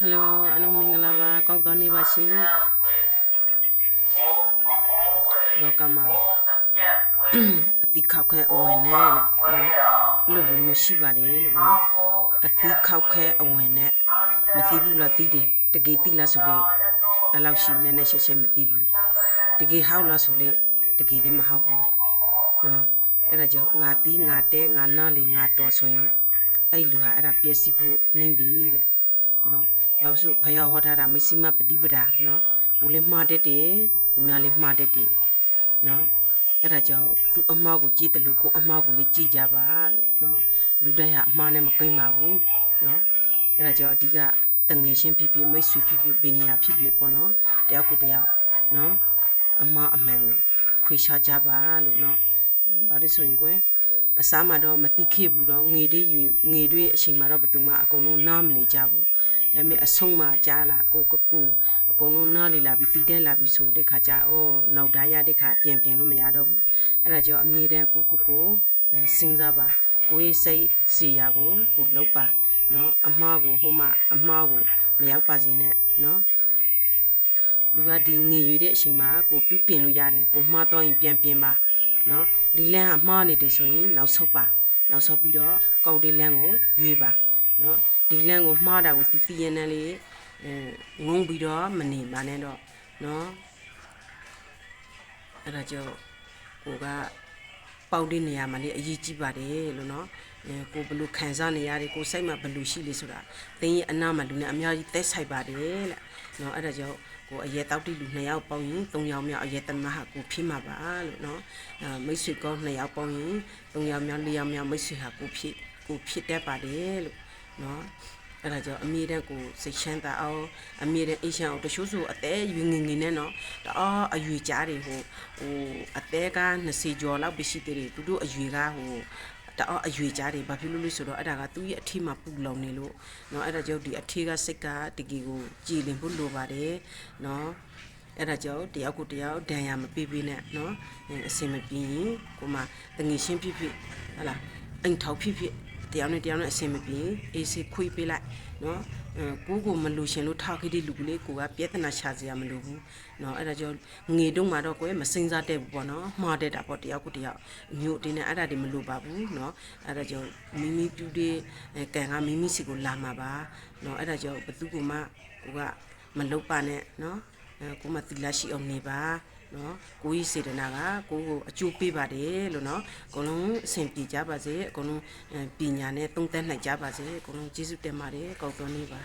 ဟယ်လိုအလုံးမင်္ဂလာပါကောင်းသောနေ့ပါရှင်လောကမှာအတိခောက်ခဲအဝင်နဲ့လို့လို့မျိုးရှိပါတယ်လို့နော်အတိခောက်ခဲအဝင်နဲ့မသိဘူးလားသိတယ်တကယ်သိလားဆိုလေအဲ့လောက်ရှိနေနေရှက်ရှက်မသိဘူးတကယ်ဟောက်လားဆိုလေတကယ်လည်းမဟောက်ဘူးနော်အဲ့ဒါကြောင့်ငါတီးငါတဲငါနားလေငါတော်ဆိုရင်အဲ့လူဟာအဲ့ဒါပျက်စီးဖို့နှင်းပြီတဲ့ နော်ဘာလို့ဆိုဖယားဟောထားတာမရှိမပฏิပဒါနော်ကိုလေးမှားတတ်တယ်ကိုများလေးမှားတတ်တယ်နော်အဲ့ဒါကြောင့်သူအမားကိုကြည့်တယ်လို့ကိုအမားကိုလေးကြည့်ကြပါလို့နော်လူတိုင်းဟာအမားနဲ့မကိမ့်ပါဘူးနော်အဲ့ဒါကြောင့်အဓိကတငယ်ချင်းဖြစ်ဖြစ်မိတ်ဆွေဖြစ်ဖြစ်ဘယ်နေရာဖြစ်ဖြစ်ပေါ့နော်တယောက်ကိုတယောက်နော်အမားအမှန်ကိုခွေရှားကြပါလို့နော်ဘာလို့ဆိုရင်ကွယ် အစားမှာတော့မတိခေဘူးတော့ငေတွေယူငေတွေအချိန်မှာတော့ဘယ်သူမှအကုန်လုံးနားမနေကြဘူးဒါပေမဲ့အဆုံးမှာကြားလာကိုကိုကိုအကုန်လုံးနားလေလာပြီးတီးတဲ့လာပြီးဆိုတဲ့ခါကျအော်နောက်သားရတဲ့ခါပြင်ပြင်လို့မရတော့ဘူးအဲ့ဒါကြောင့်အမြဲတမ်းကိုကိုကိုစဉ်းစားပါကိုရေးစိတ်စီရာကိုကိုလောက်ပါနော်အမားကိုဟိုမှအမားကိုမရောက်ပါစေနဲ့နော်လူကဒီငေရွေတဲ့အချိန်မှာကိုပြုပြင်လို့ရတယ်ကိုမှားတော့ရင်ပြန်ပြင်ပါ နော်ဒီလမ်းကမှားနေတယ်ဆိုရင်နောက်ဆုတ်ပါနောက်ဆုတ်ပြီးတော့ကောက်တဲ့လမ်းကိုရွေးပါနော်ဒီလမ်းကိုမှားတာကိုသီသီရန်နဲ့လေးအဲငုံပြီးတော့မနေပါနဲ့တော့နော်အဲ့ဒါကြောင့်ကိုက ပေါက်တဲ့နေရာမှာလေအရေးကြီးပါတယ်လို့နော်အဲကိုဘလို့ခံစားနေရတယ်ကိုစိတ်မှာဘလို့ရှိလေဆိုတာတင်းရဲ့အနာမှာလူနဲ့အများကြီးသက်ဆိုင်ပါတယ်တဲ့နော်အဲ့ဒါကြောင့်ကိုအရဲတောက်တိလူ2ယောက်ပေါင်းရင်3ယောက်မြောက်အရဲတမဟာကိုဖြစ်မှာပါလို့နော်အဲမိတ်ဆွေကောင်း2ယောက်ပေါင်းရင်3ယောက်မြောက်4ယောက်မြောက်မိတ်ဆွေဟာကိုဖြစ်ကိုဖြစ်တတ်ပါတယ်လို့နော် အဲ့ဒါကြောင့်အမြဲတမ်းကိုစိတ်ချမ်းသာအောင်အမြဲတမ်းအိတ်ချမ်းအောင်တချို့ဆိုအသေးရွေငင်ငင်နဲ့နော်တအားအရွေကြားတွေဟိုဟိုအသေးက20ကျော်လောက်ပဲရှိသေးတယ်သူတို့အရွေကဟိုတအားအရွေကြားတွေဘာဖြစ်လို့လဲဆိုတော့အဲ့ဒါကသူ့ရဲ့အထီးမှာပူလောင်နေလို့เนาะအဲ့ဒါကြောင့်ဒီအထီးကစိတ်ကတကီကိုကြည်လင်ဖို့လိုပါတယ်เนาะအဲ့ဒါကြောင့်တယောက်ကိုတယောက်ဒဏ်ရာမပေးပေးနဲ့เนาะအစင်မပြေရင်ကိုမတငီရှင်းဖြစ်ဖြစ်ဟလာအိမ်ထောက်ဖြစ်ဖြစ် တရားနဲ့တရားနဲ့အဆင်မပြေအေးဆေးခွေးပေးလိုက်နော်ကိုကိုမလို့ရှင်လို့ထောက်ခိတိလူကလေးကိုကပြဿနာရှာစရာမလိုဘူးနော်အဲ့ဒါကြောင့်ငွေတုံးမှာတော့ကိုယ်မစင်စားတဲ့ဘူးပေါ့နော်မှားတတ်တာပေါ့တယောက်ကိုတယောက်မျိုးတင်းနဲ့အဲ့ဒါတွေမလိုပါဘူးနော်အဲ့ဒါကြောင့်မိမိပြူတဲ့ကံကမိမိစီကိုလာမှာပါနော်အဲ့ဒါကြောင့်ဘသူကမှကိုကမလုတ်ပါနဲ့နော် ကိုမသီလရှိအောင်နေပါနော်ကိုကြီးစေတနာကကိုကိုအကျိုးပေးပါတယ်လို့နော်အကုန်လုံးအဆင်ပြေကြပါစေအကုန်လုံးပညာနဲ့သုံးသပ်နိုင်ကြပါစေအကုန်လုံးကျေးဇူးတင်ပါတယ်ကောက်တော်နေပါ